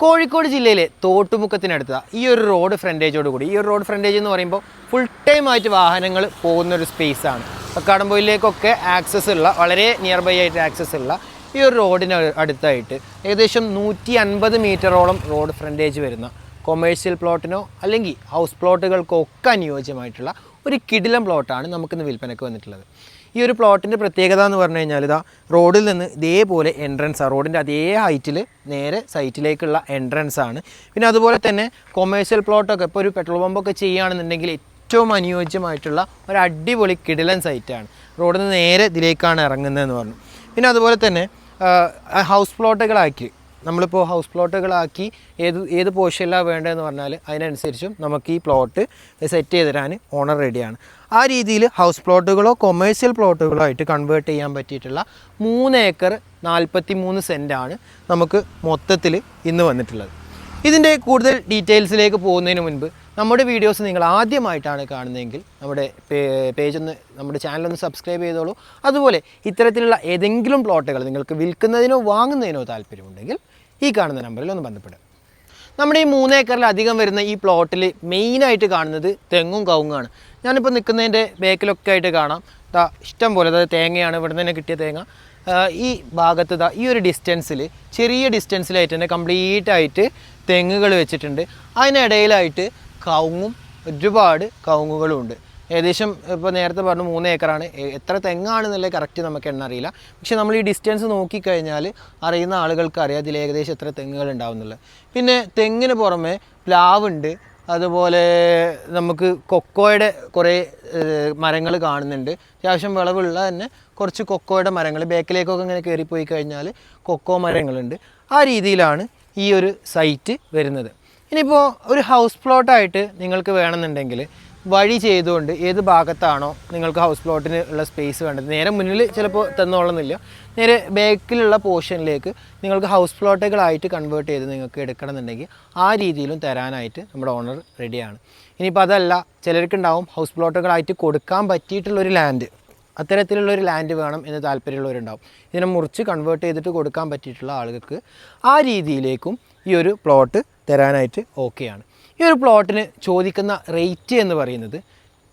കോഴിക്കോട് ജില്ലയിലെ തോട്ടുമുക്കത്തിനടുത്ത ഈ ഒരു റോഡ് ഫ്രണ്ടേജോട് കൂടി. ഈ ഒരു റോഡ് ഫ്രണ്ടേജ് എന്ന് പറയുമ്പോൾ ഫുൾ ടൈം ആയിട്ട് വാഹനങ്ങൾ പോകുന്ന ഒരു സ്പേസ് ആണ്. കക്കാടംപൊയിലേക്കൊക്കെ ആക്സസ് ഉള്ള വളരെ നിയർ ബൈ ആയിട്ട് ആക്സസ് ഉള്ള ഈ ഒരു റോഡിന് അടുത്തായിട്ട് ഏകദേശം നൂറ്റി അൻപത് മീറ്ററോളം റോഡ് ഫ്രണ്ടേജ് വരുന്ന കൊമേഴ്സ്യൽ പ്ലോട്ടിനോ അല്ലെങ്കിൽ ഹൗസ് പ്ലോട്ടുകൾക്കോ ഒക്കെ അനുയോജ്യമായിട്ടുള്ള ഒരു കിടിലം പ്ലോട്ടാണ് നമുക്കിന്ന് വിൽപ്പനയ്ക്ക് വന്നിട്ടുള്ളത്. ഈ ഒരു പ്ലോട്ടിന്റെ പ്രത്യേകത എന്ന് പറഞ്ഞു കഴിഞ്ഞാൽ ഇതാ റോഡിൽ നിന്ന് ഇതേപോലെ എൻട്രൻസ് ആണ് റോഡിന്റെ അതേ ഹൈറ്റിൽ നേരെ സൈറ്റിലേക്കുള്ള എൻട്രൻസ് ആണ്. പിന്നെ അതുപോലെ തന്നെ കൊമേഴ്ഷ്യൽ പ്ലോട്ടൊക്കെ ഇപ്പോൾ ഒരു പെട്രോൾ പമ്പൊക്കെ ചെയ്യുകയാണെന്നുണ്ടെങ്കിൽ ഏറ്റവും അനുയോജ്യമായിട്ടുള്ള ഒരു അടിപൊളി കിടിലൻ സൈറ്റാണ് റോഡിൽ നിന്ന് നേരെ ഇതിലേക്കാണ് ഇറങ്ങുന്നതെന്ന് പറഞ്ഞു. പിന്നെ അതുപോലെ തന്നെ ഹൗസ് പ്ലോട്ടുകളാക്കി നമ്മളിപ്പോൾ ഹൗസ് പ്ലോട്ടുകളാക്കി ഏത് ഏത് പോർഷനിലാണ് വേണ്ടതെന്ന് പറഞ്ഞാൽ അതിനനുസരിച്ചും നമുക്ക് ഈ പ്ലോട്ട് സെറ്റ് ചെയ്ത് തരാൻ ഓണർ റെഡിയാണ് ആ രീതിയിൽ ഹൗസ് പ്ലോട്ടുകളോ കൊമേഴ്സ്യൽ പ്ലോട്ടുകളോ ആയിട്ട് കൺവേർട്ട് ചെയ്യാൻ പറ്റിയിട്ടുള്ള മൂന്ന് ഏക്കർ നാൽപ്പത്തി മൂന്ന് സെന്റാണ് നമുക്ക് മൊത്തത്തിൽ ഇന്ന് വന്നിട്ടുള്ളത്. ഇതിന്റെ കൂടുതൽ ഡീറ്റെയിൽസിലേക്ക് പോകുന്നതിന് മുൻപ് നമ്മുടെ വീഡിയോസ് നിങ്ങൾ ആദ്യമായിട്ടാണ് കാണുന്നതെങ്കിൽ നമ്മുടെ പേജ് ഒന്ന് നമ്മുടെ ചാനൽ ഒന്ന് സബ്സ്ക്രൈബ് ചെയ്തോളൂ. അതുപോലെ ഇത്തരത്തിലുള്ള ഏതെങ്കിലും പ്ലോട്ടുകൾ നിങ്ങൾക്ക് വിൽക്കുന്നതിനോ വാങ്ങുന്നതിനോ താല്പര്യമുണ്ടെങ്കിൽ ഈ കാണുന്ന നമ്പറിൽ ഒന്ന് ബന്ധപ്പെടുക. നമ്മുടെ ഈ മൂന്ന് ഏക്കറിലധികം വരുന്ന ഈ പ്ലോട്ടിൽ മെയിനായിട്ട് കാണുന്നത് തെങ്ങും കവുങ്ങാണ്. ഞാനിപ്പോൾ നിൽക്കുന്നതിന്റെ ബേക്കിലൊക്കെ ആയിട്ട് കാണാം. ദാ ഇഷ്ടം പോലെ അതായത് തേങ്ങയാണ് ഇവിടെ നിന്ന് കിട്ടിയ തേങ്ങ. ഈ ഭാഗത്ത് ദാ ഈ ഒരു ഡിസ്റ്റൻസിൽ ചെറിയ ഡിസ്റ്റൻസിലായിട്ട് തന്നെ കംപ്ലീറ്റ് ആയിട്ട് തെങ്ങുകൾ വെച്ചിട്ടുണ്ട്. അതിനിടയിലായിട്ട് കവുങ്ങും ഒരുപാട് കവുങ്ങുകളും ഉണ്ട്. ഏകദേശം ഇപ്പോൾ നേരത്തെ പറഞ്ഞു മൂന്ന് ഏക്കറാണ്. എത്ര തെങ്ങാണെന്നുള്ളത് കറക്റ്റ് നമുക്ക് എണ്ണ അറിയില്ല. പക്ഷെ നമ്മൾ ഈ ഡിസ്റ്റൻസ് നോക്കിക്കഴിഞ്ഞാൽ അറിയുന്ന ആളുകൾക്ക് അറിയാം ഇതിൽ ഏകദേശം എത്ര തെങ്ങുകൾ ഉണ്ടാവുന്നുള്ളത്. പിന്നെ തെങ്ങിന് പുറമെ പ്ലാവുണ്ട്. അതുപോലെ നമുക്ക് കൊക്കോയുടെ കുറേ മരങ്ങൾ കാണുന്നുണ്ട്. അത്യാവശ്യം വിളവുള്ള തന്നെ കുറച്ച് കൊക്കോയുടെ മരങ്ങൾ. ബേക്കിലേക്കൊക്കെ ഇങ്ങനെ കയറിപ്പോയി കഴിഞ്ഞാൽ കൊക്കോ മരങ്ങളുണ്ട്. ആ രീതിയിലാണ് ഈ ഒരു സൈറ്റ് വരുന്നത്. ഇനിയിപ്പോൾ ഒരു ഹൗസ് പ്ലോട്ടായിട്ട് നിങ്ങൾക്ക് വേണമെന്നുണ്ടെങ്കിൽ വഴി ചെയ്തുകൊണ്ട് ഏത് ഭാഗത്താണോ നിങ്ങൾക്ക് ഹൗസ് പ്ലോട്ടിന് ഉള്ള സ്പേസ് വേണ്ടത് നേരെ മുന്നിൽ ചിലപ്പോൾ തന്നോളുന്നില്ല. നേരെ ബാക്കിലുള്ള പോർഷനിലേക്ക് നിങ്ങൾക്ക് ഹൗസ് പ്ലോട്ടുകളായിട്ട് കൺവേർട്ട് ചെയ്ത് നിങ്ങൾക്ക് എടുക്കണമെന്നുണ്ടെങ്കിൽ ആ രീതിയിലും തരാനായിട്ട് നമ്മുടെ ഓണർ റെഡിയാണ് ഇനിയിപ്പോൾ അതല്ല ചിലർക്കുണ്ടാവും ഹൗസ് പ്ലോട്ടുകളായിട്ട് കൊടുക്കാൻ പറ്റിയിട്ടുള്ളൊരു ലാൻഡ് അത്തരത്തിലുള്ളൊരു ലാൻഡ് വേണം എന്ന് താല്പര്യമുള്ളവരുണ്ടാവും. ഇതിനെ മുറിച്ച് കൺവേർട്ട് ചെയ്തിട്ട് കൊടുക്കാൻ പറ്റിയിട്ടുള്ള ആളുകൾക്ക് ആ രീതിയിലേക്കും ഈ ഒരു പ്ലോട്ട് തരാനായിട്ട് ഓക്കെയാണ് ഈ ഒരു പ്ലോട്ടിന് ചോദിക്കുന്ന റേറ്റ് എന്ന് പറയുന്നത്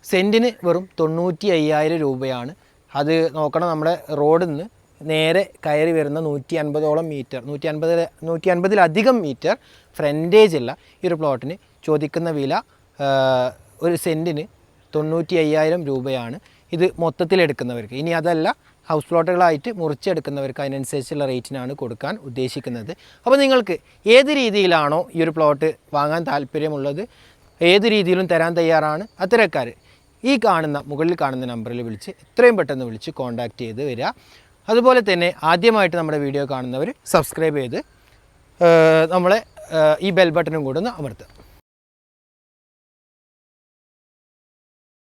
സെന്റിന് വെറും തൊണ്ണൂറ്റി അയ്യായിരം രൂപയാണ്. അത് നോക്കണം നമ്മുടെ റോഡിൽ നിന്ന് നേരെ കയറി വരുന്ന നൂറ്റി അൻപതോളം മീറ്റർ നൂറ്റി അൻപത് നൂറ്റി അൻപതിലധികം മീറ്റർ ഫ്രണ്ടേജ് ഉള്ള ഈ ഒരു പ്ലോട്ടിന് ചോദിക്കുന്ന വില ഒരു സെന്റിന് തൊണ്ണൂറ്റി അയ്യായിരം രൂപയാണ് ഇത് മൊത്തത്തിൽ എടുക്കുന്നവർക്ക് ഇനി അതല്ല ഹൗസ് പ്ലോട്ടുകളായിട്ട് മുറിച്ചെടുക്കുന്നവർക്ക് അതിനനുസരിച്ചുള്ള റേറ്റിനാണ് കൊടുക്കാൻ ഉദ്ദേശിക്കുന്നത്. അപ്പോൾ നിങ്ങൾക്ക് ഏത് രീതിയിലാണോ ഈ ഒരു പ്ലോട്ട് വാങ്ങാൻ താല്പര്യമുള്ളത് ഏത് രീതിയിലും തരാൻ തയ്യാറാണ് അത്തരക്കാർ ഈ കാണുന്ന മുകളിൽ കാണുന്ന നമ്പറിൽ വിളിച്ച് എത്രയും പെട്ടെന്ന് വിളിച്ച് കോൺടാക്റ്റ് ചെയ്ത് വരിക. അതുപോലെ തന്നെ ആദ്യമായിട്ട് നമ്മുടെ വീഡിയോ കാണുന്നവർ സബ്സ്ക്രൈബ് ചെയ്ത് നമ്മളെ ഈ ബെൽ ബട്ടണും കൂടെ ഒന്ന് അമർത്തുക.